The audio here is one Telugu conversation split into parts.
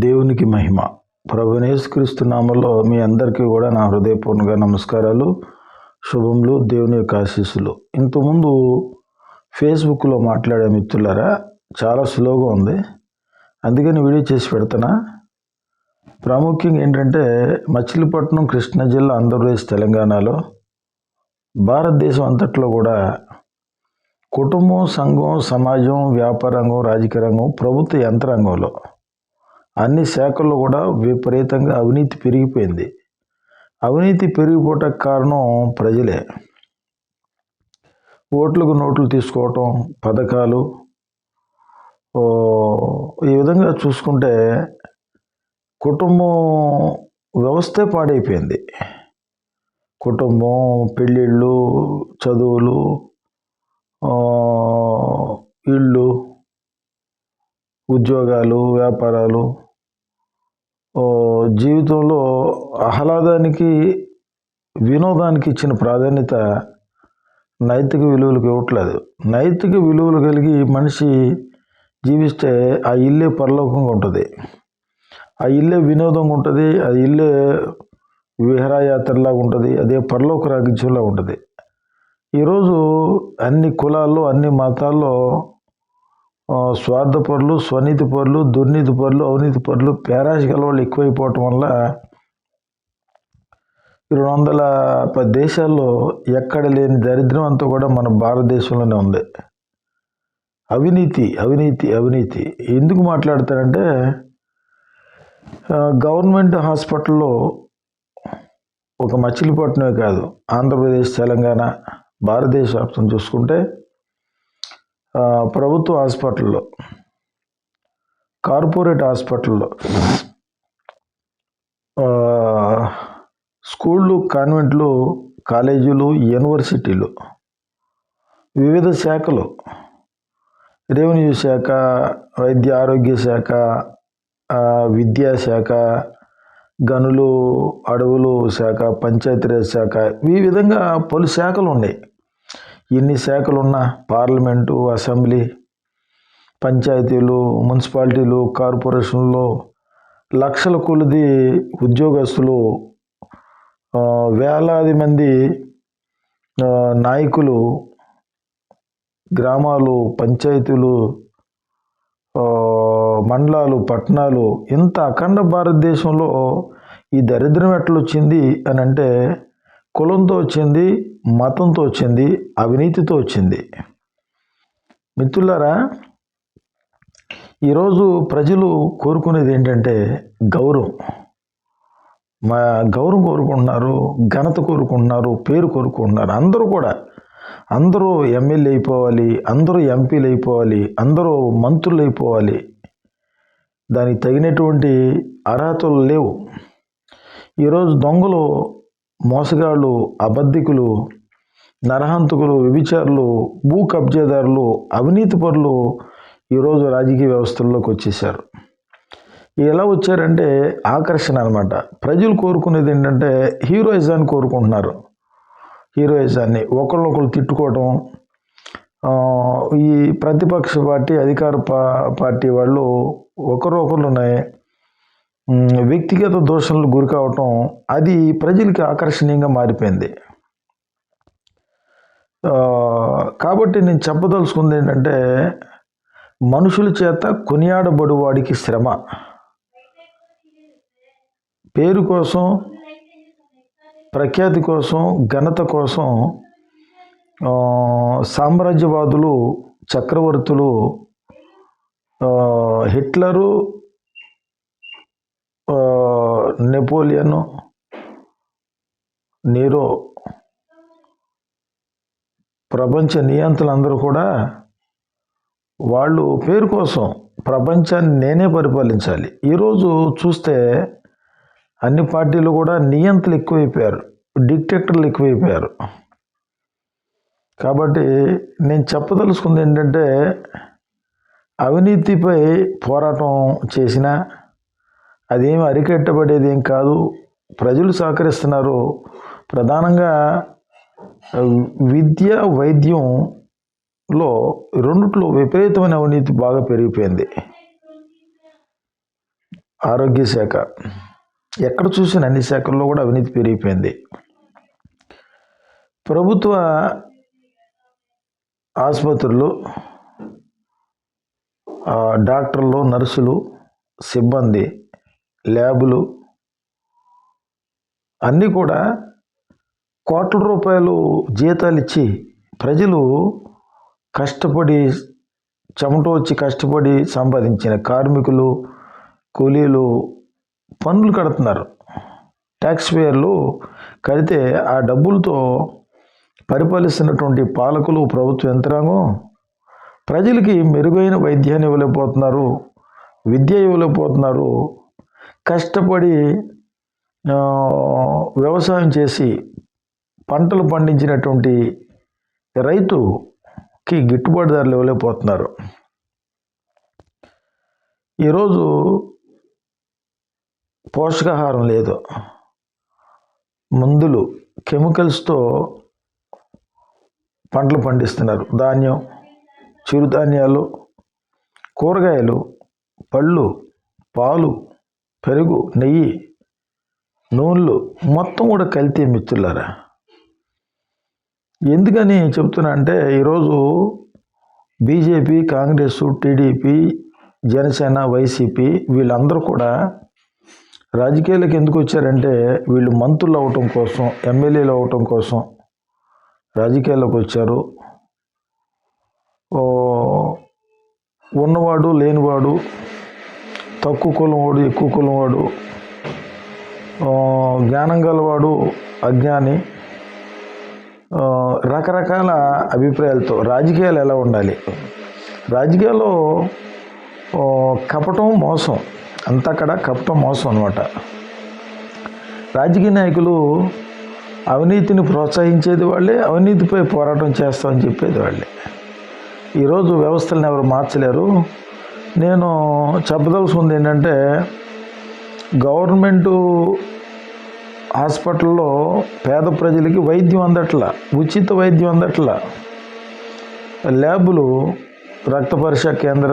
దేవునికి మహిమ. ప్రభునేసుక్రీస్తు నామంలో మీ అందరికీ కూడా నా హృదయపూర్ణంగా నమస్కారాలు శుభములు దేవుని యొక్క ఆశీస్సులు. ఇంతకుముందు ఫేస్బుక్లో మాట్లాడే మిత్రులారా చాలా స్లోగా ఉంది. అందుకని వీడియో చేసి పెడతానా ప్రాముఖ్యంగా ఏంటంటే మచిలీపట్నం కృష్ణా జిల్లా ఆంధ్రప్రదేశ్ తెలంగాణలో భారతదేశం అంతట్లో కూడా కుటుంబం సంఘం సమాజం వ్యాపారంగం రాజకీయ రంగం ప్రభుత్వ యంత్రాంగంలో అన్ని శాఖల్లో కూడా విపరీతంగా అవినీతి పెరిగిపోయింది. అవినీతి పెరిగిపోవటం కారణం ప్రజలే. ఓట్లకు నోట్లు తీసుకోవటం పథకాలు. ఈ విధంగా చూసుకుంటే కుటుంబం వ్యవస్థే పాడైపోయింది. కుటుంబం పెళ్ళిళ్ళు చదువులు ఇళ్ళు ఉద్యోగాలు వ్యాపారాలు. జీవితంలో ఆహ్లాదానికి వినోదానికి ఇచ్చిన ప్రాధాన్యత నైతిక విలువలకు ఇవ్వట్లేదు. నైతిక విలువలు కలిగి మనిషి జీవిస్తే ఆ ఇల్లే పరలోకంగా ఉంటుంది. ఆ ఇల్లే వినోదంగా ఉంటుంది ఆ ఇల్లే విహారయాత్రలాగా ఉంటుంది అదే పరలోక రాజ్యంలా ఉంటుంది. ఈరోజు అన్ని కులాల్లో అన్ని మతాల్లో స్వార్థ స్వార్థపరులు స్వనీతి పరులు దుర్నీతి పరులు అవినీతి పరులు పేరాశ గలవాళ్ళు ఎక్కువైపోవటం వల్ల రెండు వందల పది దేశాల్లో ఎక్కడ లేని దరిద్రం అంతా కూడా మన భారతదేశంలోనే ఉంది. అవినీతి అవినీతి అవినీతి. ఎందుకు మాట్లాడతారంటే గవర్నమెంట్ హాస్పిటల్లో ఒక మచిలీపట్నమే కాదు ఆంధ్రప్రదేశ్ తెలంగాణ భారతదేశ వ్యాప్తం చూసుకుంటే ప్రభుత్వ హాస్పిటల్లో కార్పొరేట్ హాస్పిటల్లో స్కూళ్ళు కాన్వెంట్లు కాలేజీలు యూనివర్సిటీలు వివిధ శాఖలు రెవెన్యూ శాఖ వైద్య ఆరోగ్య శాఖ విద్యాశాఖ గనులు అడవులు శాఖ పంచాయతీరాజ్ శాఖ ఈ విధంగా పలు శాఖలు ఉన్నాయి. ఎన్ని శాఖలు ఉన్నా పార్లమెంటు అసెంబ్లీ పంచాయతీలు మున్సిపాలిటీలు కార్పొరేషన్లో లక్షల కొలది ఉద్యోగస్తులు వేలాది మంది నాయకులు గ్రామాలు పంచాయతీలు మండలాలు పట్టణాలు ఇంత అఖండ భారతదేశంలో ఈ దరిద్రం ఎట్లా వచ్చింది అని అంటే కులంతో వచ్చింది మతంతో వచ్చింది అవినీతితో వచ్చింది. మిత్రులారా ఈరోజు ప్రజలు కోరుకునేది ఏంటంటే గౌరవం. మా గౌరవం కోరుకుంటున్నారు ఘనత కోరుకుంటున్నారు పేరు కోరుకుంటున్నారు. అందరూ కూడా అందరూ ఎమ్మెల్యే అయిపోవాలి అందరూ ఎంపీలు అయిపోవాలి అందరూ మంత్రులు అయిపోవాలి. దానికి తగినటువంటి అర్హతలు లేవు. ఈరోజు దొంగలు మోసగాళ్ళు అబద్ధికులు నరహంతకులు వ్యభిచారులు భూ కబ్జాదారులు అవినీతి పరులు ఈరోజు రాజకీయ వ్యవస్థల్లోకి వచ్చేసారు ఎలా వచ్చారంటే ఆకర్షణ అనమాట ప్రజలు కోరుకునేది ఏంటంటే హీరోయిజాన్ని కోరుకుంటున్నారు. హీరోయిజాన్ని ఒకళ్ళొకళ్ళు తిట్టుకోవటం. ఈ ప్రతిపక్ష పార్టీ అధికార పా పార్టీ వాళ్ళు ఒకరు ఒకరున్నాయి వ్యక్తిగత దోషణలు గురి కావటం అది ప్రజలకి ఆకర్షణీయంగా మారిపోయింది. కాబట్టి నేను చెప్పదలుచుకుంది ఏంటంటే మనుషుల చేత కొనియాడబడు వాడికి శ్రమ. పేరు కోసం ప్రఖ్యాతి కోసం ఘనత కోసం సామ్రాజ్యవాదులు చక్రవర్తులు హిట్లరు నెపోలియన్ నీరో ప్రపంచ నియంతలందరూ కూడా వాళ్ళు పేరు కోసం ప్రపంచాన్ని నేనే పరిపాలించాలి. ఈరోజు చూస్తే అన్ని పార్టీలు కూడా నియంతలు ఎక్కువైపోయారు డిక్టేటర్లు ఎక్కువైపోయారు. కాబట్టి నేను చెప్పదలుచుకుంది ఏంటంటే అవినీతిపై పోరాటం చేసినా అదేమి అరికట్టబడేది ఏం కాదు. ప్రజలు సహకరిస్తున్నారు. ప్రధానంగా విద్య వైద్యంలో రెండిట్లో విపరీతమైన అవినీతి బాగా పెరిగిపోయింది. ఆరోగ్య శాఖ. ఎక్కడ చూసిన అన్ని శాఖల్లో కూడా అవినీతి పెరిగిపోయింది. ప్రభుత్వ ఆసుపత్రులు డాక్టర్లు నర్సులు సిబ్బంది ల్యాబులు అన్నీ కూడా కోట్ల రూపాయలు జీతాలు ఇచ్చి ప్రజలు కష్టపడి చెమట వచ్చి కష్టపడి సంపాదించిన కార్మికులు కూలీలు పన్నులు కడుతున్నారు. ట్యాక్స్ పేయర్లు కడితే ఆ డబ్బులతో పరిపాలిస్తున్నటువంటి పాలకులు ప్రభుత్వ యంత్రాంగం ప్రజలకి మెరుగైన వైద్యాన్ని ఇవ్వలేకపోతున్నారు విద్య ఇవ్వలేకపోతున్నారు కష్టపడి వ్యవసాయం చేసి పంటలు పండించినటువంటి రైతుకి గిట్టుబాటు ధరలు ఇవ్వలేకపోతున్నారు. ఈరోజు పోషకాహారం లేదు. మందులు కెమికల్స్తో పంటలు పండిస్తున్నారు. ధాన్యం చిరుధాన్యాలు కూరగాయలు పళ్ళు పాలు పెరుగు నెయ్యి నూనెలు మొత్తం కూడా కల్తీ మిత్రులారా. ఎందుకని చెప్తున్నా అంటే ఈరోజు BJP Congress TDP Janasena YCP వీళ్ళందరూ కూడా రాజకీయాలకు ఎందుకు వచ్చారంటే వీళ్ళు మంత్రులు అవటం కోసం ఎమ్మెల్యేలు అవటం కోసం రాజకీయాల్లోకి వచ్చారు. ఉన్నవాడు లేనివాడు తక్కువ కులం వాడు ఎక్కువ కులం వాడు. జ్ఞానం గలవాడు అజ్ఞాని. రకరకాల అభిప్రాయాలతో రాజకీయాలు ఎలా ఉండాలి? రాజకీయాల్లో కపటం మోసం. అంతా అక్కడ కపటం మోసం అనమాట రాజకీయ నాయకులు అవినీతిని ప్రోత్సహించేది వాళ్ళే అవినీతిపై పోరాటం చేస్తామని చెప్పేది వాళ్ళే. ఈరోజు వ్యవస్థలను ఎవరు మార్చలేరు. నేను చెప్పదలుచుకుంది ఏంటంటే గవర్నమెంటు హాస్పిటల్లో పేద ప్రజలకి వైద్యం అందట్ల ఉచిత వైద్యం అందట్ల. ల్యాబులు రక్త పరీక్ష కేంద్ర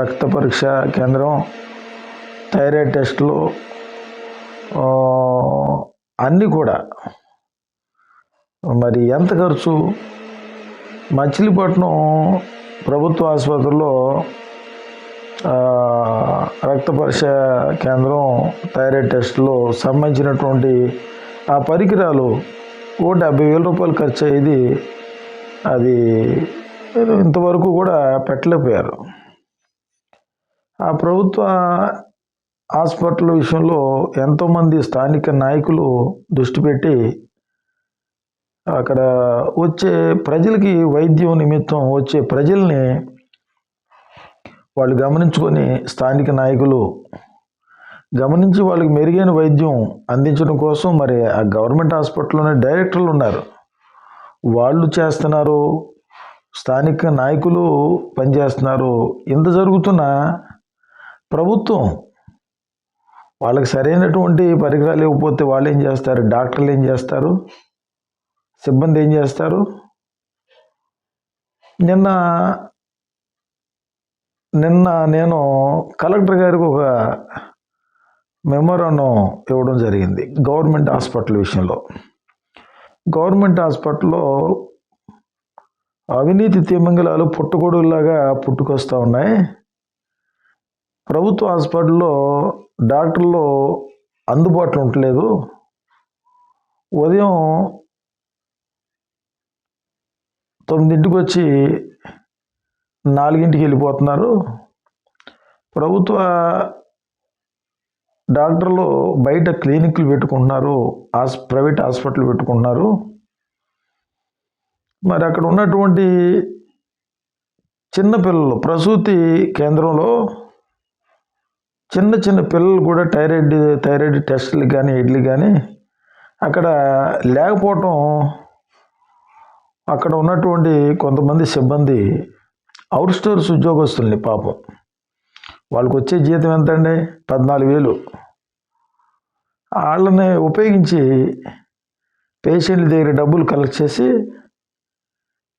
రక్త పరీక్ష కేంద్రం థైరాయిడ్ టెస్టులు అన్నీ కూడా. మరి ఎంత ఖర్చు? మచిలీపట్నం ప్రభుత్వ ఆసుపత్రిలో రక్త పరీక్ష కేంద్రం థైరాయిడ్ టెస్ట్లో సంబంధించినటువంటి ఆ పరికరాలు ఓ డెబ్బై వేల రూపాయలు ఖర్చు అయ్యేది అది ఇంతవరకు కూడా పెట్టలేకపోయారు. ఆ ప్రభుత్వ హాస్పిటల్ విషయంలో ఎంతోమంది స్థానిక నాయకులు దృష్టి పెట్టి అక్కడ వచ్చే ప్రజలకి వైద్యం నిమిత్తం వచ్చే ప్రజల్ని వాళ్ళు గమనించుకొని స్థానిక నాయకులు గమనించి వాళ్ళకి మెరుగైన వైద్యం అందించడం కోసం మరి ఆ గవర్నమెంట్ హాస్పిటల్లోనే డైరెక్టర్లు ఉన్నారు. వాళ్ళు చేస్తున్నారు స్థానిక నాయకులు పనిచేస్తున్నారు. ఇంత జరుగుతున్నా ప్రభుత్వం వాళ్ళకి సరైనటువంటి పరికరాలు ఇవ్వకపోతే వాళ్ళు ఏం చేస్తారు? డాక్టర్లు ఏం చేస్తారు? సిబ్బంది ఏం చేస్తారు? నిన్న నిన్న నేను కలెక్టర్ గారికి ఒక మెమోరాండం ఇవ్వడం జరిగింది గవర్నమెంట్ హాస్పిటల్ విషయంలో. గవర్నమెంట్ హాస్పిటల్లో అవినీతి తిమింగలాలు పుట్టగొడుగులాగా పుట్టుకొస్తూ ఉన్నాయి. ప్రభుత్వ హాస్పిటల్లో డాక్టర్లు అందుబాటులో ఉండలేదు ఉదయం తొమ్మిదింటికి వచ్చి నాలుగింటికి వెళ్ళిపోతున్నారు. ప్రభుత్వ డాక్టర్లు బయట క్లినిక్లు పెట్టుకుంటున్నారు. హాస్ ప్రైవేట్ హాస్పిటల్ పెట్టుకుంటున్నారు. మరి అక్కడ ఉన్నటువంటి చిన్నపిల్లలు ప్రసూతి కేంద్రంలో చిన్న చిన్న పిల్లలు కూడా థైరాయిడ్ థైరాయిడ్ టెస్టులు కానీ ఇడ్లు కానీ అక్కడ లేకపోవటం అక్కడ ఉన్నటువంటి కొంతమంది సిబ్బంది అవుట్ స్టోర్స్ ఉద్యోగస్తుల్ని పాపం. వాళ్ళకి వచ్చే జీతం ఎంత అండి పద్నాలుగు వేలు. వాళ్ళని ఉపయోగించి పేషెంట్ల దగ్గర డబ్బులు కలెక్ట్ చేసి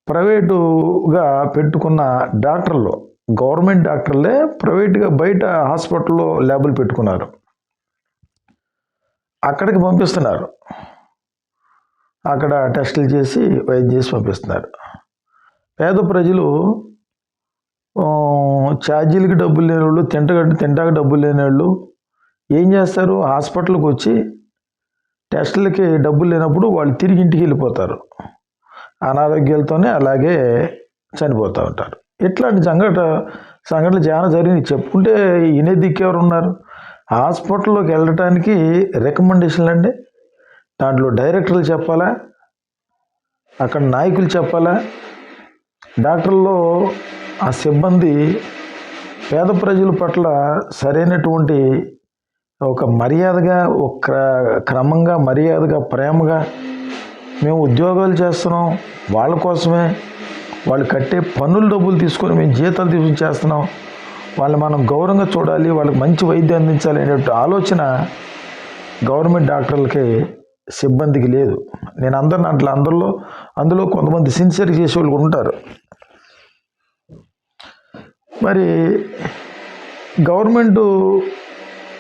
ప్రైవేటుగా పెట్టుకున్న డాక్టర్లు గవర్నమెంట్ డాక్టర్లే ప్రైవేట్గా బయట హాస్పిటల్లో ల్యాబులు పెట్టుకున్నారు. అక్కడికి పంపిస్తున్నారు. అక్కడ టెస్టులు చేసి వైద్యం చేసి పంపిస్తున్నారు. పేద ప్రజలు ఛార్జీలకి డబ్బులు లేని వాళ్ళు తింటగడ్డ తింటాక డబ్బులు లేని వాళ్ళు ఏం చేస్తారు? హాస్పిటల్కి వచ్చి టెస్టులకి డబ్బులు లేనప్పుడు వాళ్ళు తిరిగి ఇంటికి వెళ్ళిపోతారు. అనారోగ్యాలతోనే అలాగే చనిపోతూ ఉంటారు. ఇట్లాంటి సంఘట సంఘటనలు చాలా జరిగినాయి. చెప్పుకుంటే ఇనే దిక్కెవరు ఉన్నారు హాస్పిటల్లోకి వెళ్ళటానికి రికమెండేషన్లు అండి. దాంట్లో డైరెక్టర్లు చెప్పాలా? అక్కడ నాయకులు చెప్పాలా? డాక్టర్లో ఆ సిబ్బంది పేద ప్రజల పట్ల సరైనటువంటి ఒక మర్యాదగా ఒక క్రమంగా మర్యాదగా ప్రేమగా మేము ఉద్యోగాలు చేస్తున్నాం వాళ్ళ కోసమే వాళ్ళు కట్టే పన్నుల డబ్బులు తీసుకొని మేము జీతాలు తీసుకుని చేస్తున్నాం వాళ్ళని మనం గౌరవంగా చూడాలి వాళ్ళకి మంచి వైద్యం అందించాలి అనేటువంటి ఆలోచన గవర్నమెంట్ డాక్టర్లకి సిబ్బందికి లేదు. నేను అందరిని అట్లా అందరిలో అందులో కొంతమంది సిన్సియర్ చేసేవాళ్ళు ఉంటారు. మరి గవర్నమెంట్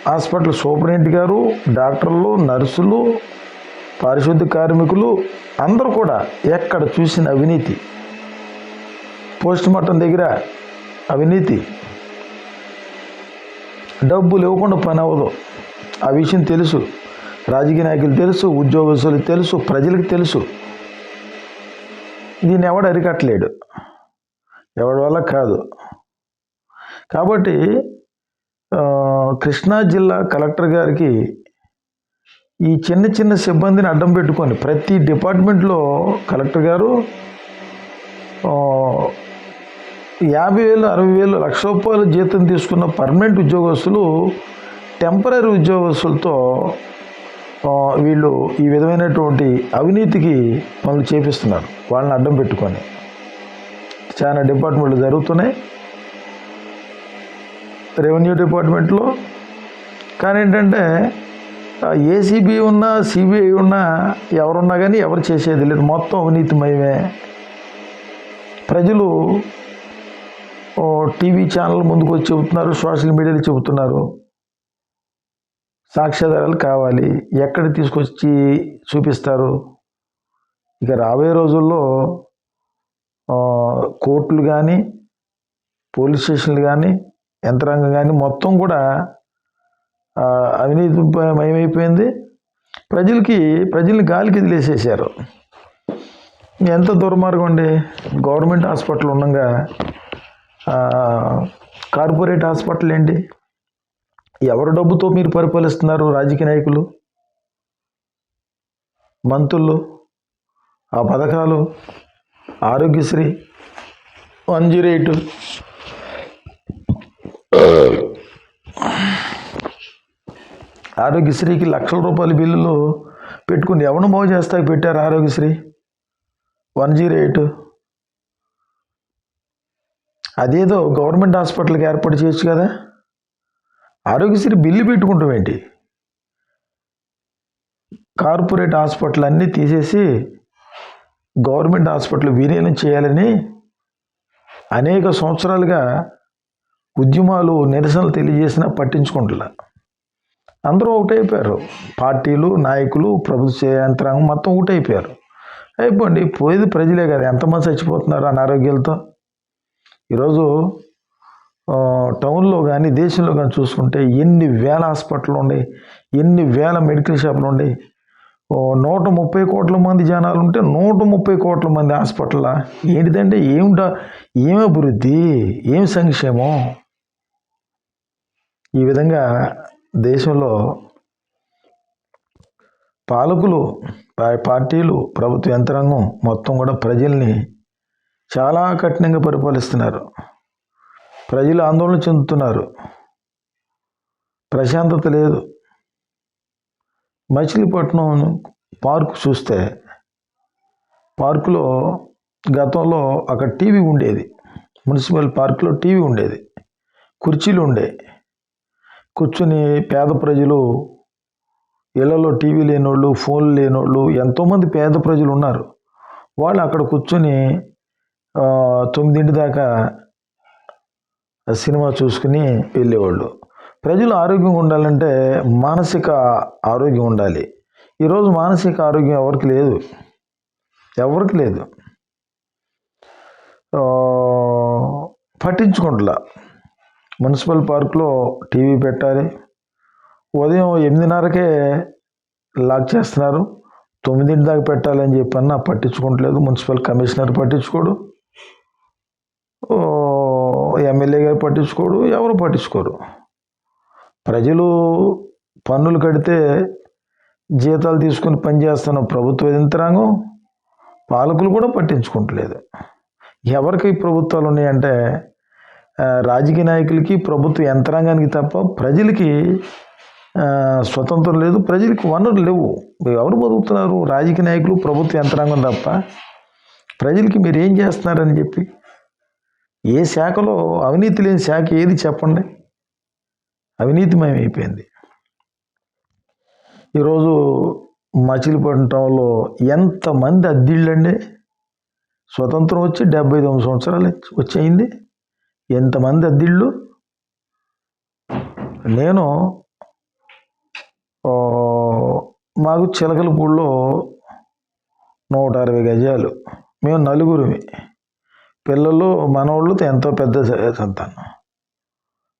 హాస్పిటల్ సూపరింటెండెంట్ గారు డాక్టర్లు నర్సులు పారిశుద్ధ కార్మికులు అందరూ కూడా ఎక్కడ చూసిన అవినీతి పోస్ట్ మార్టం దగ్గర అవినీతి డబ్బులు ఇవ్వకుండా పని అవ్వదు. ఆ విషయం తెలుసు. రాజకీయ నాయకులు తెలుసు ఉద్యోగస్తులు తెలుసు ప్రజలకు తెలుసు. దీన్ని ఎవడు అరికట్టలేడు. ఎవడి వల్ల కాదు. కాబట్టి కృష్ణా జిల్లా కలెక్టర్ గారికి ఈ చిన్న చిన్న సిబ్బందిని అడ్డం పెట్టుకొని ప్రతి డిపార్ట్మెంట్లో కలెక్టర్ గారు యాభై వేలు అరవై వేలు లక్ష రూపాయలు జీతం తీసుకున్న పర్మనెంట్ ఉద్యోగస్తులు టెంపరీ ఉద్యోగస్తులతో వీళ్ళు ఈ విధమైనటువంటి అవినీతికి పనులు చేపిస్తున్నారు. వాళ్ళని అడ్డం పెట్టుకొని. చాలా డిపార్ట్మెంట్లు జరుగుతున్నాయి. రెవెన్యూ డిపార్ట్మెంట్లో. కానీ ఏంటంటే ఏసీబీ ఉన్నా సిబిఐ ఉన్నా ఎవరున్నా కానీ ఎవరు చేసేది లేదు. మొత్తం అవినీతిమయమే. ప్రజలు టీవీ ఛానల్ ముందుకు వచ్చి చెబుతున్నారు సోషల్ మీడియాలో చెబుతున్నారు. సాక్ష్యాధారాలు కావాలి. ఎక్కడ తీసుకొచ్చి చూపిస్తారు? ఇక రాబోయే రోజుల్లో కోర్టులు కానీ పోలీస్ స్టేషన్లు కానీ యంత్రాంగం కానీ మొత్తం కూడా అవినీతి మయమైపోయింది. ప్రజలకి ప్రజల్ని గాలికి వదిలేసేసారు ఎంత దుర్మార్గం అండి. గవర్నమెంట్ హాస్పిటల్ ఉండగా కార్పొరేట్ హాస్పిటల్ ఏంటి? ఎవరి డబ్బుతో మీరు పరిపాలిస్తున్నారు? రాజకీయ నాయకులు మంత్రులు ఆ పథకాలు ఆరోగ్యశ్రీ వన్ జీరో ఎయిట్ ఆరోగ్యశ్రీకి లక్షల రూపాయల బిల్లులు పెట్టుకుని ఎవరిని మోజు చేస్తాకి పెట్టారు ఆరోగ్యశ్రీ? One zero eight. అదేదో గవర్నమెంట్ హాస్పిటల్కి ఏర్పాటు చేయొచ్చు కదా? ఆరోగ్యశ్రీ బిల్లు పెట్టుకుంటాం ఏంటి? కార్పొరేట్ హాస్పిటల్ అన్నీ తీసేసి గవర్నమెంట్ హాస్పిటల్ విలీనం చేయాలని అనేక సంవత్సరాలుగా ఉద్యమాలు నిరసనలు తెలియజేసినా పట్టించుకుంటున్నా అందరూ ఒకటైపోయారు. పార్టీలు నాయకులు ప్రభుత్వ యంత్రాంగం మొత్తం ఒకటైపోయారు. అయిపోండి పోయేది ప్రజలే కదా. ఎంతమంది చచ్చిపోతున్నారు అనారోగ్యాలతో? ఈరోజు టౌన్లో కానీ దేశంలో కానీ చూసుకుంటే ఎన్ని వేల హాస్పిటల్ ఉన్నాయి ఎన్ని వేల మెడికల్ షాపులు ఉన్నాయి. ఓ నూట ముప్పై కోట్ల మంది జనాలు ఉంటే నూట ముప్పై కోట్ల మంది హాస్పిటల్ ఏంటిదంటే ఏమిటా ఏమి అభివృద్ధి? ఏమి సంక్షేమం? ఈ విధంగా దేశంలో పాలకులు పార్టీలు ప్రభుత్వ యంత్రాంగం మొత్తం కూడా ప్రజల్ని చాలా కఠినంగా పరిపాలిస్తున్నారు. ప్రజలు ఆందోళన చెందుతున్నారు. ప్రశాంతత లేదు. మచిలీపట్నం పార్కు చూస్తే పార్కులో గతంలో అక్కడ టీవీ ఉండేది. మున్సిపల్ పార్కులో టీవీ ఉండేది. కుర్చీలు ఉండేవి కూర్చుని పేద ప్రజలు ఇళ్ళలో టీవీ లేనోళ్ళు ఫోన్లు లేనోళ్ళు ఎంతోమంది పేద ప్రజలు ఉన్నారు. వాళ్ళు అక్కడ కూర్చొని తొమ్మిదింటి దాకా సినిమా చూసుకుని వెళ్ళేవాళ్ళు. ప్రజలు ఆరోగ్యంగా ఉండాలంటే మానసిక ఆరోగ్యం ఉండాలి. ఈరోజు మానసిక ఆరోగ్యం ఎవరికి లేదు. ఎవరికి లేదు. ఆ, పట్టించుకుంటలా. మున్సిపల్ పార్క్లో టీవీ పెట్టాలి. ఉదయం ఎనిమిదిన్నరకే లాక్ చేస్తున్నారు. తొమ్మిదింటి దాకా పెట్టాలని చెప్పన్నా పట్టించుకోవట్లేదు మున్సిపల్ కమిషనర్ పట్టించుకోడు. ఎమ్మెల్యే గారు పట్టించుకోడు. ఎవరు పట్టించుకోరు. ప్రజలు పన్నులు కడితే జీతాలు తీసుకుని పనిచేస్తున్న ప్రభుత్వ యంత్రాంగం పాలకులు కూడా పట్టించుకోవట్లేదు ఎవరికి ప్రభుత్వాలు ఉన్నాయంటే రాజకీయ నాయకులకి ప్రభుత్వ యంత్రాంగానికి తప్ప ప్రజలకి స్వతంత్రం లేదు ప్రజలకి వనరులు లేవు. ఎవరు బతుకుతున్నారు? రాజకీయ నాయకులు ప్రభుత్వ యంత్రాంగం తప్ప ప్రజలకి మీరు ఏం చేస్తున్నారని చెప్పి? ఏ శాఖలో అవినీతి లేని శాఖ ఏది చెప్పండి? అవినీతిమయం అయిపోయింది. ఈరోజు మచిలీపట్నం టౌన్లో ఎంతమంది అద్దిళ్ళండి? స్వతంత్రం వచ్చి డెబ్బై తొమ్మిది సంవత్సరాలు వచ్చేయింది ఎంతమంది అద్దిళ్ళు? నేను మాకు చిలకలపూడిలో నూట అరవై గజాలు. మేము నలుగురిమి. పిల్లలు మనవాళ్ళు ఎంతో పెద్ద సంతానం.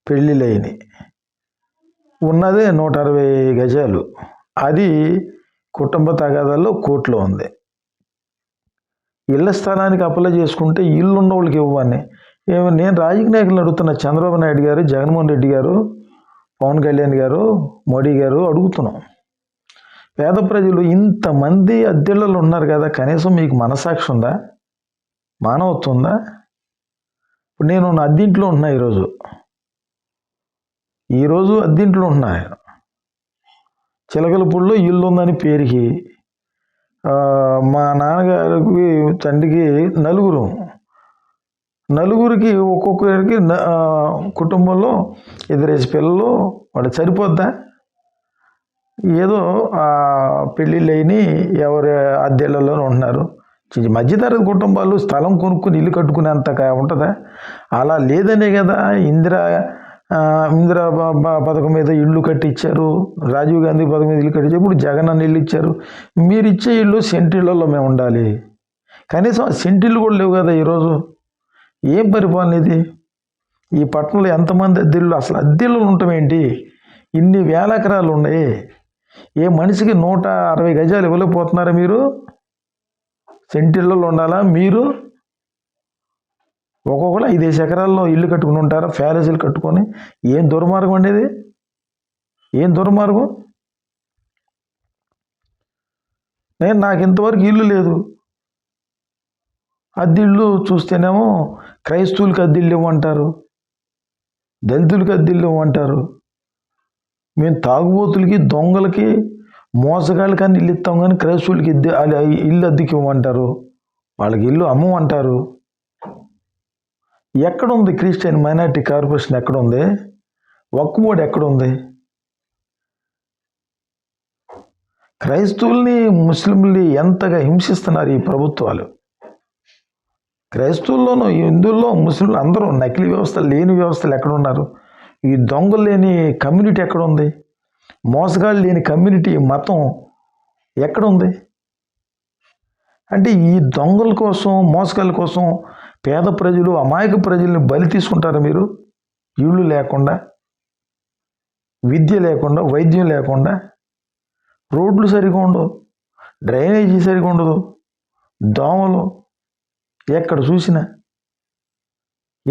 పెళ్ళిళ్ళు ఉన్నదే నూట అరవై గజాలు. అది కుటుంబ తగాదాల్లో కోర్టులో ఉంది. ఇళ్ళ స్థలానికి అప్లై చేసుకుంటే ఇల్లు ఉన్న వాళ్ళకి ఇవ్వని నేను రాజకీయ నాయకులను అడుగుతున్నా. చంద్రబాబు నాయుడు గారు జగన్మోహన్ రెడ్డి గారు పవన్ కళ్యాణ్ గారు మోడీ గారు అడుగుతున్నాం. పేద ప్రజలు ఇంతమంది అద్దెళ్ళలో ఉన్నారు కదా కనీసం మీకు మనసాక్షి ఉందా? మానవత్వం ఉందా? ఇప్పుడు నేను అద్దీంట్లో ఉంటున్నా ఈరోజు. ఈరోజు అద్దీంట్లో ఉంటున్నా చిలకలపూడిలో ఇల్లు ఉందని పేరుకి మా నాన్నగారికి తండ్రికి నలుగురు. నలుగురికి ఒక్కొక్కరికి కుటుంబంలో ఇద్దరేసి పిల్లలు వాడు సరిపోద్దా? ఏదో ఆ పెళ్ళిళ్ళు అయిని ఎవరి అద్దెళ్ళలో ఉంటున్నారు. మధ్యతరగతి కుటుంబాలు స్థలం కొనుక్కుని ఇల్లు కట్టుకునేంత ఉంటుందా? అలా లేదనే కదా ఇందిరా ఇందిరా పథకం మీద ఇల్లు కట్టించారు రాజీవ్ గాంధీ పథకం మీద ఇల్లు కట్టించారు ఇప్పుడు జగన్ అన్న ఇల్లు ఇచ్చారు. మీరు ఇచ్చే ఇల్లు సెంటిళ్ళలో మేము ఉండాలి. కనీసం ఆ సెంటిళ్ళు కూడా లేవు కదా ఈరోజు. ఏం పరిపాలన ఇది? ఈ పట్టణంలో ఎంతమంది అద్దెళ్ళు అసలు అద్దెళ్ళు ఉండటం ఏంటి? ఇన్ని వేల ఎకరాలు ఉన్నాయి. ఏ మనిషికి నూట అరవై గజాలు ఇవ్వలేకపోతున్నారా మీరు? సెంటిళ్ళలో ఉండాలా? మీరు? ఒక్కొక్కరు ఐదేసి ఎకరాల్లో ఇల్లు కట్టుకుని ఉంటారా? ఫ్యారేజీలు కట్టుకొని? ఏం దుర్మార్గం అండి ఇది? ఏం దుర్మార్గం? నేను నాకు ఇంతవరకు ఇల్లు లేదు. అద్దిళ్ళు చూస్తేనేమో క్రైస్తవులకు అద్దిళ్ళు ఇవ్వమంటారు? దళితులకు అద్దిళ్ళు ఇవ్వమంటారు? మేము తాగుబోతులకి దొంగలకి మోసగాళ్ళకి అని ఇల్లు ఇస్తాం కానీ క్రైస్తవులకి ఇద్ది ఇల్లు అద్దెకి ఇవ్వమంటారు? వాళ్ళకి ఇల్లు అమ్మమంటారు? ఎక్కడ ఉంది క్రిస్టియన్ మైనారిటీ కార్పొరేషన్ ఎక్కడ ఉంది ఎక్కడుంది? ఎక్కడ ఉంది క్రైస్తవుల్ని ముస్లింల్ని ఎంతగా హింసిస్తున్నారు ఈ ప్రభుత్వాలు? క్రైస్తవుల్లోనూ హిందువుల్లో ముస్లింలు అందరూ నకిలీ వ్యవస్థ లేని వ్యవస్థలు ఎక్కడున్నారు? ఈ దొంగలు లేని కమ్యూనిటీ ఎక్కడ ఉంది మోసగాళ్ళు లేని కమ్యూనిటీ మతం ఎక్కడ ఉంది అంటే ఈ దొంగల కోసం మోసగాళ్ళ కోసం పేద ప్రజలు అమాయక ప్రజల్ని బలి తీసుకుంటారు మీరు? ఇళ్ళు లేకుండా విద్య లేకుండా వైద్యం లేకుండా రోడ్లు సరిగా ఉండవు డ్రైనేజీ సరిగా ఉండదు దోమలు ఎక్కడ చూసినా.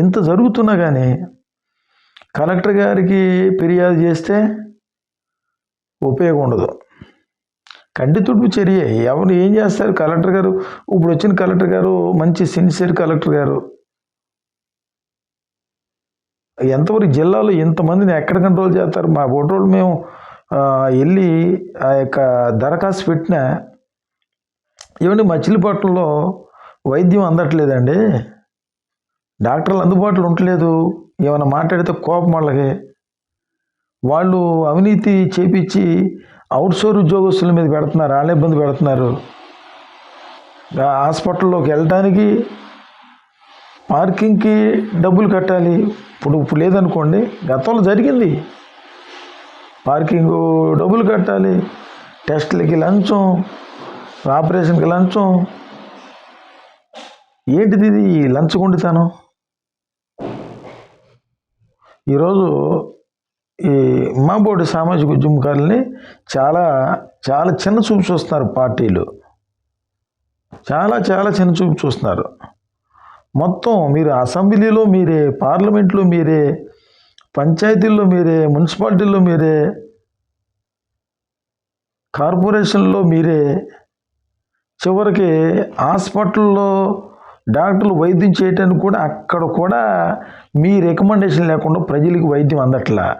ఇంత జరుగుతున్నా కానీ కలెక్టర్ గారికి ఫిర్యాదు చేస్తే ఉపయోగం ఉండదు కంటి తుడుపు చర్య. ఎవరు ఏం చేస్తారు? కలెక్టర్ గారు ఇప్పుడు వచ్చిన కలెక్టర్ గారు మంచి సిన్సియర్ కలెక్టర్ గారు. ఎంతవరకు జిల్లాలో ఇంతమందిని ఎక్కడ కంట్రోల్ చేస్తారు? మా ఫోటోలు మేము వెళ్ళి ఆ యొక్క దరఖాస్తు పెట్టిన ఏమండి మచిలీపట్నంలో వైద్యం అందట్లేదండి. డాక్టర్లు అందుబాటులో ఉండట్లేదు ఏమైనా మాట్లాడితే కోపం వాళ్ళకి. వాళ్ళు అవినీతి చేపించి అవుట్సోర్ ఉద్యోగస్తుల మీద పెడుతున్నారు. వాళ్ళ ఇబ్బంది పెడుతున్నారు. హాస్పిటల్లోకి వెళ్ళటానికి పార్కింగ్కి డబ్బులు కట్టాలి. ఇప్పుడు ఇప్పుడు లేదనుకోండి గతంలో జరిగింది. పార్కింగ్ డబ్బులు కట్టాలి. టెస్ట్లకి లంచం ఆపరేషన్కి లంచం ఏంటిది ఇది? ఈ లంచగొండితనం ఈరోజు ఈ మాబోడి సామాజిక ఉద్యమకారుల్ని చాలా చాలా చిన్న చూపు చూస్తున్నారు పార్టీలు. చాలా చాలా చిన్న చూపు చూస్తున్నారు. మొత్తం మీరు అసెంబ్లీలో మీరే పార్లమెంట్లో మీరే పంచాయతీల్లో మీరే మున్సిపాలిటీల్లో మీరే కార్పొరేషన్లో మీరే చివరికి హాస్పిటల్లో డాక్టర్లు వైద్యం చేయటానికి కూడా అక్కడ కూడా మీ రికమెండేషన్ లేకుండా ప్రజలకు వైద్యం అందట్లా?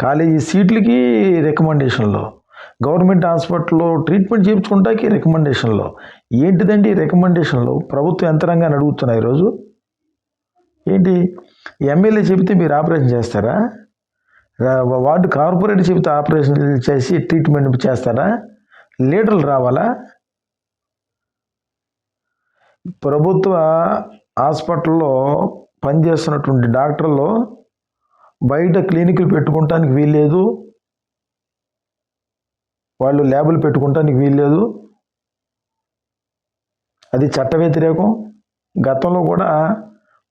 కాలేజీ సీట్లకి రికమెండేషన్లు. గవర్నమెంట్ హాస్పిటల్లో ట్రీట్మెంట్ చేయించుకుంటాకి రికమెండేషన్లు. ఏంటిదండి రికమెండేషన్లు? ప్రభుత్వం ప్రభుత్వ యంత్రాంగాన్ని అడుగుతున్నాయి ఈరోజు? ఏంటి? ఎమ్మెల్యే చెబితే మీరు ఆపరేషన్ చేస్తారా? వార్డు కార్పొరేట్ చెబితే ఆపరేషన్ చేసి ట్రీట్మెంట్ చేస్తారా? లీడర్లు రావాలా? ప్రభుత్వ హాస్పిటల్లో పనిచేస్తున్నటువంటి డాక్టర్లు బయట క్లినిక్లు పెట్టుకోవటానికి వీల్లేదు. వాళ్ళు ల్యాబులు పెట్టుకోవటానికి వీల్లేదు. అది చట్ట వ్యతిరేకం. గతంలో కూడా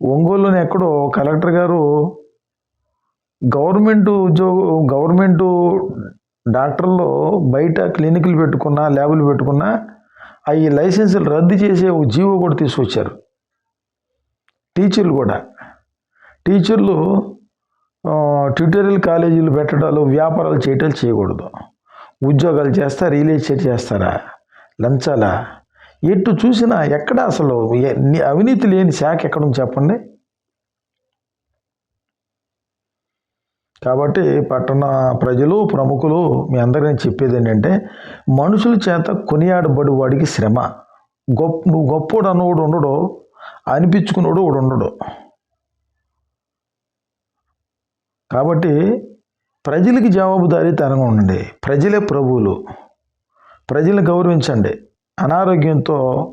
ఒంగోలులోని ఎక్కడో కలెక్టర్ గారు గవర్నమెంట్ ఉద్యోగ గవర్నమెంట్ డాక్టర్లు బయట క్లినిక్లు పెట్టుకున్నా ల్యాబులు పెట్టుకున్నా అవి లైసెన్సులు రద్దు చేసే ఒక జీవో కూడా తీసుకొచ్చారు. టీచర్లు కూడా. టీచర్లు ట్యూటోరియల్ కాలేజీలు పెట్టడాలు వ్యాపారాలు చేయటాలు చేయకూడదు. ఉద్యోగాలు చేస్తా రియల్ ఎస్టేట్ చేస్తారా లంచాలా? ఎటు చూసినా ఎక్కడ అసలు అవినీతి లేని శాఖ ఎక్కడ చెప్పండి? కాబట్టి పట్టణ ప్రజలు ప్రముఖులు మీ అందరికీ చెప్పేది ఏంటంటే మనుషుల చేత కొనియాడబడి వాడికి శ్రమ. గొప్ప నువ్వు గొప్పోడు అన్నోడు ఉండడు అనిపించుకున్నాడు వాడు ఉండడు. కాబట్టి ప్రజలకి జవాబుదారీతనంగా ఉండండి. ప్రజలే ప్రభువులు. ప్రజలను గౌరవించండి. అనారోగ్యంతో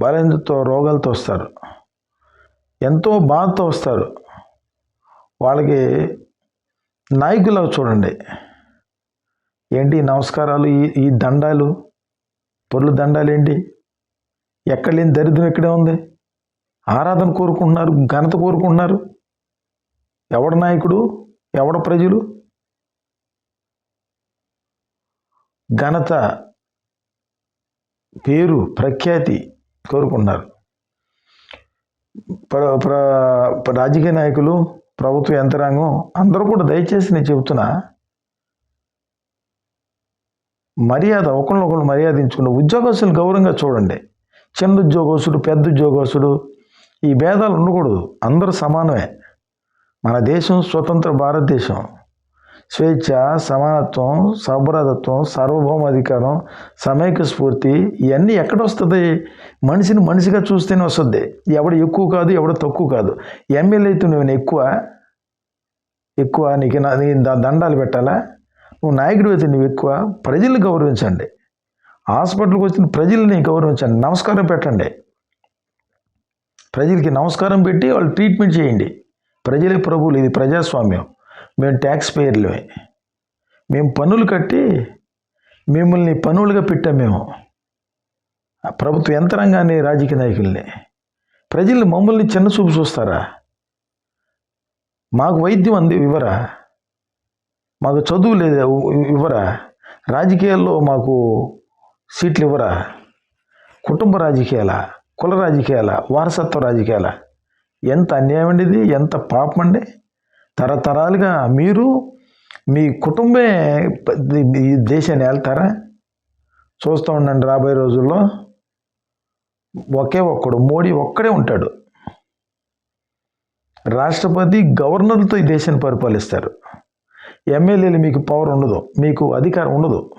బలంతో రోగాలతో వస్తారు. ఎంతో బాధతో వస్తారు. వాళ్ళకి నాయకులు చూడండి. ఏంటి నమస్కారాలు ఈ ఈ దండాలు పొర్లు దండాలు ఏంటి? ఎక్కడ లేని దరిద్రం ఎక్కడే ఉంది. ఆరాధన కోరుకుంటున్నారు ఘనత కోరుకుంటున్నారు. ఎవడ నాయకుడు ఎవడ ప్రజలు? ఘనత పేరు ప్రఖ్యాతి కోరుకుంటున్నారు. ప్ర ప్ర రాజకీయ నాయకులు ప్రభుత్వ యంత్రాంగం అందరూ కూడా దయచేసి నేను చెబుతున్నా మర్యాద ఒకళ్ళు మర్యాద ఇచ్చుకుంటే ఉద్యోగస్తులు గౌరవంగా చూడండి. చిన్న ఉద్యోగస్తుడు పెద్ద ఉద్యోగస్తుడు ఈ భేదాలు ఉండకూడదు. అందరూ సమానమే. మన దేశం స్వతంత్ర భారతదేశం. స్వేచ్ఛ సమానత్వం సౌభ్రతత్వం సార్వభౌమాధికారం సమైక్య స్ఫూర్తి ఇవన్నీ ఎక్కడ వస్తుంది మనిషిని మనిషిగా చూస్తేనే వస్తుంది. ఎవడు ఎక్కువ కాదు ఎవడు తక్కువ కాదు. ఎమ్మెల్యే అయితే నువ్వు ఎక్కువ ఎక్కువ నీకు నా- నీ దండాలు పెట్టాలా? నువ్వు నాయకుడు అయితే నువ్వు ఎక్కువ ప్రజల్ని గౌరవించండి. హాస్పిటల్కి వచ్చిన ప్రజల్ని గౌరవించండి. నమస్కారం పెట్టండి. ప్రజలకి నమస్కారం పెట్టి వాళ్ళు ట్రీట్మెంట్ చేయండి. ప్రజలే ప్రభువులు ఇది ప్రజాస్వామ్యం. మేము ట్యాక్స్ పేయర్లమే మేము పన్నులు కట్టి మిమ్మల్ని పనులుగా పెట్టాం మేము. ప్రభుత్వ యంత్రాంగాన్ని రాజకీయ నాయకుల్ని. ప్రజలు మమ్మల్ని చిన్న చూపు చూస్తారా? మాకు వైద్యం అంది ఇవ్వరా? మాకు చదువు లేదా ఇవ్వరా? రాజకీయాల్లో మాకు సీట్లు ఇవ్వరా? కుటుంబ రాజకీయాల? కుల రాజకీయాల? వారసత్వ రాజకీయాల? ఎంత అన్యాయం అండి ఇది? ఎంత పాపం అండి? తరతరాలుగా మీరు మీ కుటుంబే ఈ దేశాన్ని వెళ్తారా చూస్తూ ఉండండి రాబోయే రోజుల్లో. ఒకే ఒక్కడు మోడీ ఒక్కడే ఉంటాడు. రాష్ట్రపతి గవర్నర్తో ఈ దేశాన్ని పరిపాలిస్తారు. ఎమ్మెల్యేలు మీకు పవర్ ఉండదు మీకు అధికారం ఉండదు.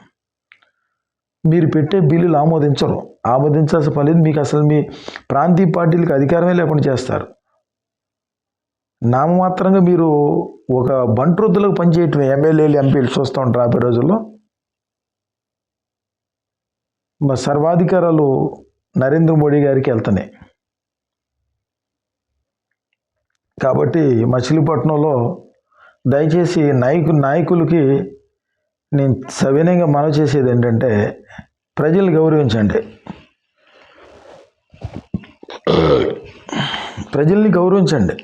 మీరు పెట్టే బిల్లులు ఆమోదించరు. ఆమోదించాల్సిన పని మీకు అసలు మీ ప్రాంతీయ పార్టీలకు అధికారమే లేకుండా చేస్తారు. నామమాత్రంగా మీరు ఒక బంట్రుద్దులకు పనిచేయటం ఎమ్మెల్యేలు ఎంపీలు చూస్తూ ఉంటారు ఆపే రోజుల్లో. మా సర్వాధికారాలు నరేంద్ర మోడీ గారికి వెళ్తున్నాయి. కాబట్టి మచిలీపట్నంలో దయచేసి నాయకు నాయకులకి నేను సవినయంగా మనవి చేసేది ఏంటంటే ప్రజలు గౌరవించండి. ప్రజల్ని గౌరవించండి.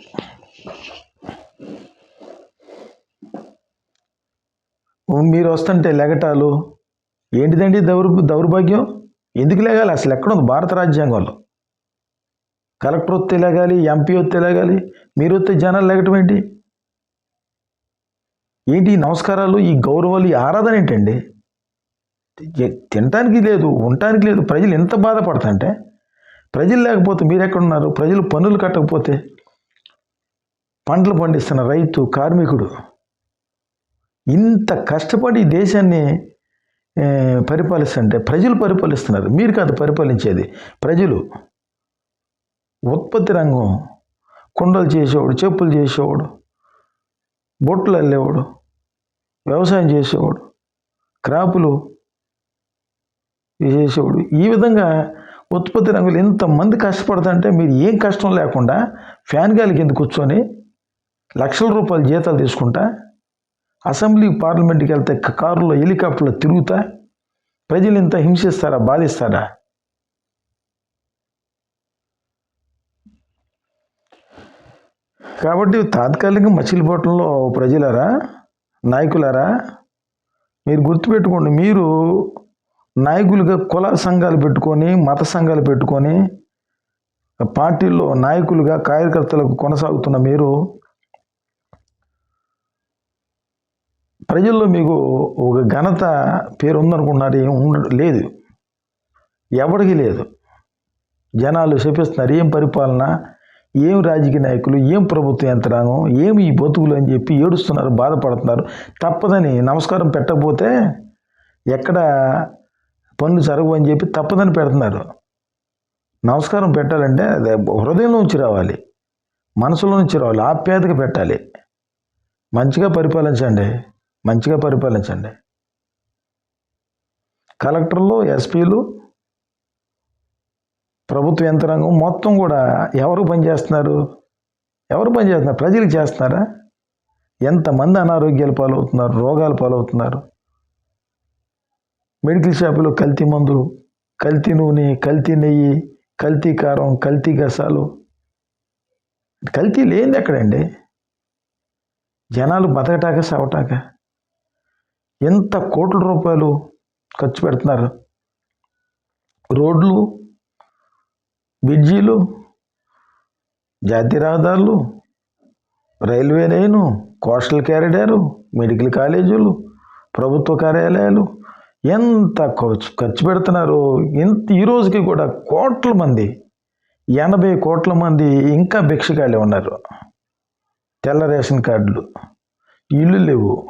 మీరు వస్తుంటే లెగటాలు. ఏంటిదండి దౌర్ దౌర్భాగ్యం? ఎందుకు లేగాలి? అసలు ఎక్కడుంది భారత రాజ్యాంగంలో? కలెక్టర్ వస్తే లేగాలి ఎంపీ వస్తే లేగాలి మీరు వస్తే జనాలు లేగటం ఏంటి? ఏంటి ఈ నమస్కారాలు ఈ గౌరవాలు ఈ ఆరాధన ఏంటండి? తినటానికి లేదు ఉండటానికి లేదు ప్రజలు ఎంత బాధపడతాంటే ప్రజలు లేకపోతే మీరు ఎక్కడున్నారు ప్రజలు పన్నులు కట్టకపోతే పంటలు పండిస్తున్న రైతు కార్మికుడు ఇంత కష్టపడి ఈ దేశాన్ని పరిపాలిస్తుంటే ప్రజలు పరిపాలిస్తున్నారు. మీరు కాదు పరిపాలించేది ప్రజలు. ఉత్పత్తి రంగం కుండలు చేసేవాడు చెప్పులు చేసేవాడు బొట్లు అల్లేవాడు వ్యవసాయం చేసేవాడు క్రాపులు చేసేవాడు. ఈ విధంగా ఉత్పత్తి రంగులు ఎంతమంది కష్టపడుతుంటే మీరు ఏం కష్టం లేకుండా ఫ్యాన్ గాలి కింద కూర్చొని లక్షల రూపాయల జీతాలు తీసుకుంటా అసెంబ్లీ పార్లమెంట్కి వెళ్తే కారులో హెలికాప్టర్లో తిరుగుతా? ప్రజలు ఇంత హింసిస్తారా? బాధిస్తారా? కాబట్టి తాత్కాలికంగా మచిలీపట్నంలో ప్రజలారా నాయకులారా మీరు గుర్తుపెట్టుకోండి మీరు నాయకులుగా కుల సంఘాలు పెట్టుకొని మత సంఘాలు పెట్టుకొని పార్టీల్లో నాయకులుగా కార్యకర్తలకు కొనసాగుతున్న మీరు ప్రజల్లో మీకు ఒక ఘనత పేరు ఉందనుకుంటున్నారు ఏం ఉండ లేదు. ఎవరికి లేదు. జనాలు చెప్పిస్తున్నారు ఏం పరిపాలన ఏం రాజకీయ నాయకులు ఏం ప్రభుత్వ యంత్రాంగం ఏమి ఈ బతుకులు అని చెప్పి ఏడుస్తున్నారు బాధపడుతున్నారు. తప్పదని నమస్కారం పెట్టకపోతే ఎక్కడ పనులు జరగవు అని చెప్పి తప్పదని పెడుతున్నారు. నమస్కారం పెట్టాలంటే హృదయంలో నుంచి రావాలి. మనసులో నుంచి రావాలి. ఆప్యాయతగా పెట్టాలి. మంచిగా పరిపాలించండి. మంచిగా పరిపాలించండి. కలెక్టర్లు ఎస్పీలు ప్రభుత్వ యంత్రాంగం మొత్తం కూడా ఎవరు పనిచేస్తున్నారు ఎవరు పనిచేస్తున్నారు ప్రజలు చేస్తున్నారా? ఎంతమంది అనారోగ్యాలు పాలవుతున్నారు? రోగాలు పాలవుతున్నారు? మెడికల్ షాపులో కల్తీ మందులు కల్తీ నూనె కల్తీ నెయ్యి కల్తీ కారం కల్తీ గసాలు. కల్తీ లేనిది ఎక్కడండి? జనాలు బతకటాక సవటాక. ఎంత కోట్ల రూపాయలు ఖర్చు పెడుతున్నారు? రోడ్లు బ్రిడ్జీలు జాతీయ రహదారులు railway line coastal corridor medical కాలేజీలు ప్రభుత్వ కార్యాలయాలు. ఎంత ఖర్చు ఖర్చు పెడుతున్నారు? ఎంత ఈ రోజుకి కూడా కోట్ల మంది ఎనభై కోట్ల మంది ఇంకా భిక్షగాళ్ళే ఉన్నారు. తెల్ల రేషన్ కార్డులు ఇల్లు లేవు.